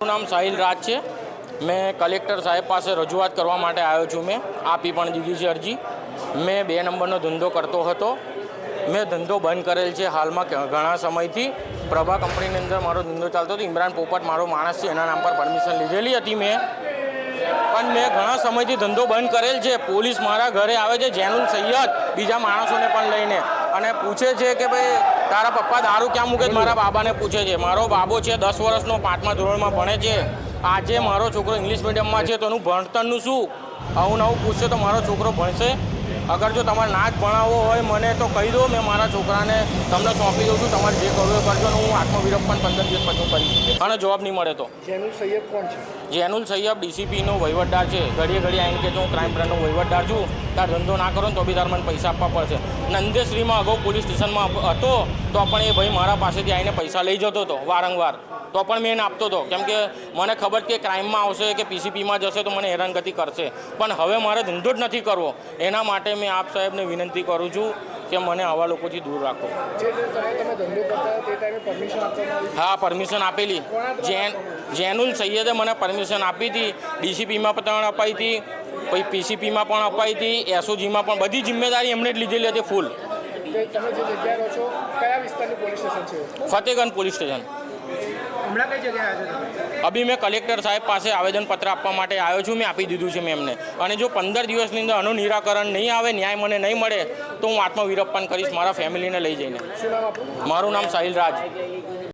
મારું નામ સાહિલ રાજ છે. મેં કલેક્ટર સાહેબ પાસે રજૂઆત કરવા માટે આવ્યો છું. મેં આપી પણ દીધી છે અરજી. મેં બે નંબરનો ધંધો કરતો હતો. મેં ધંધો બંધ કરેલ છે હાલમાં ઘણા સમયથી. પ્રભા કંપનીની અંદર મારો ધંધો ચાલતો હતો. ઇમરાન પોપટ મારો માણસ છે. એના નામ પર પરમિશન લીધેલી હતી મેં. પણ મેં ઘણા સમયથી ધંધો બંધ કરેલ છે. પોલીસ મારા ઘરે આવે છે. જેનુલ સૈયદ. બીજા માણસોને પણ લઈને. અને પૂછે છે કે ભાઈ તારા પપ્પા દારૂ ક્યાં મૂકે મારા બાબાને પૂછે છે. મારો બાબો છે, દસ વર્ષનો, પાંચમા ધોરણમાં ભણે છે. આજે મારો છોકરો ઇંગ્લિશ મીડિયમમાં છે, તો એનું ભણતરનું શું? આવું નવું પૂછશે તો મારો છોકરો ભણશે. અગર જો તમારે ના જ ભણાવવો હોય મને તો કહી દો મેં મારા છોકરાને તમને સોંપી દઉં છું તમારે જે કરવું એ કરજો હું આત્મવિરોધ પણ પંદર દિવસ પછી કરી કરીશ અને જવાબ નહીં મળે તો. જેનુલ સૈયદ કોણ છે? જેનુલ સૈયદ ડીસીપીનો વહીવટદાર છે. ઘડીએ ઘડી આવીને કે હું ક્રાઇમ બ્રાન્ચનો વહીવટદાર છું. તાર ધંધો ના કરો ને તો બી તારે મને પૈસા આપવા પડશે. નંદેશ્રીમાં અગાઉ પોલીસ સ્ટેશનમાં હતો તો પણ એ ભાઈ મારા પાસેથી આવીને પૈસા લઈ જતો હતો વારંવાર. તો પણ મેં એને આપતો હતો કેમ કે મને ખબર કે ક્રાઇમમાં આવશે કે પીસીપીમાં જશે તો મને હેરાનગતિ કરશે. પણ હવે મારે ધંધો જ નથી કરવો. એના માટે મેં આપ સાહેબને વિનંતી કરું છું કે મને આવા લોકોથી દૂર રાખો. હા પરમિશન આપેલી. જેન જેનુલ સૈયદે મને પરમિશન આપી હતી ડીસીપીમાં પણ અપાઈ હતી પછી પીસીપીમાં પણ અપાઈ હતી એસઓજીમાં પણ બધી જિમ્મેદારી એમણે જ લીધેલી હતી ફૂલ. તે તમે જે જગ્યાએ રહો છો કયા વિસ્તારની પોલીસ સ્ટેશન. છે ફતેગંજ પોલીસ સ્ટેશન હમણાં કઈ જગ્યાએ આવ્યા છો તમે? અભી મેં કલેક્ટર સાહેબ પાસે આવેદનપત્ર આપવા માટે આવ્યો છું મેં આપી દીધું છે મેં એમને અને જો પંદર દિવસની અંદર આનું નિરાકરણ નહીં આવે ન્યાય મને નહીં મળે તો હું આત્મવિરોપ કરીશ મારા ફેમિલીને લઈ જઈને. મારું નામ સાહિલ રાજ.